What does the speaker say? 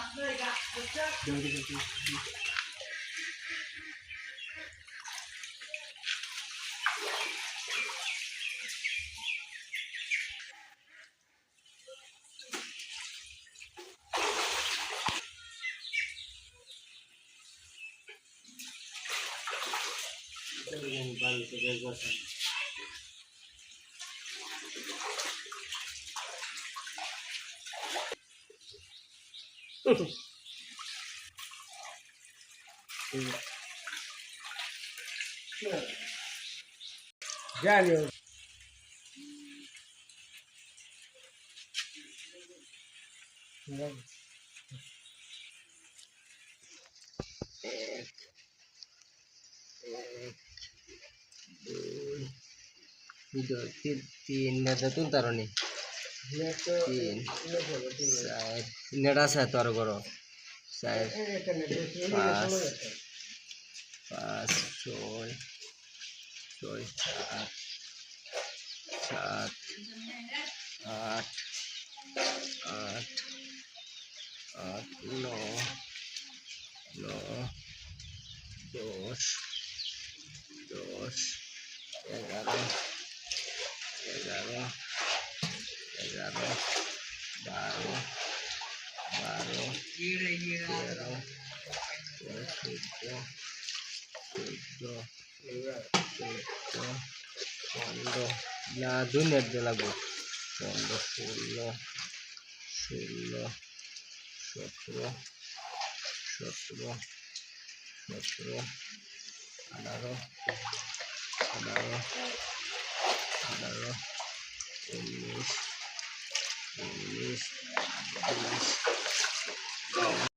Ganti ganti. Ganti Daniel. ¿Qué es lo que se llama? ¿Qué. तीन चार नेड़ा से तोर करो पाँच पाँच छः छः सात सात, आठ आठ आठ, नौ नौ, दस दस ग्यारह zero, zero, zero, gira, gira, zero, cinque, cinque, cinque, fondo, la donna della goccia, fondo, sullo, sullo, sopra, sopra, sopra, anaro, anaro, anaro, anaro, is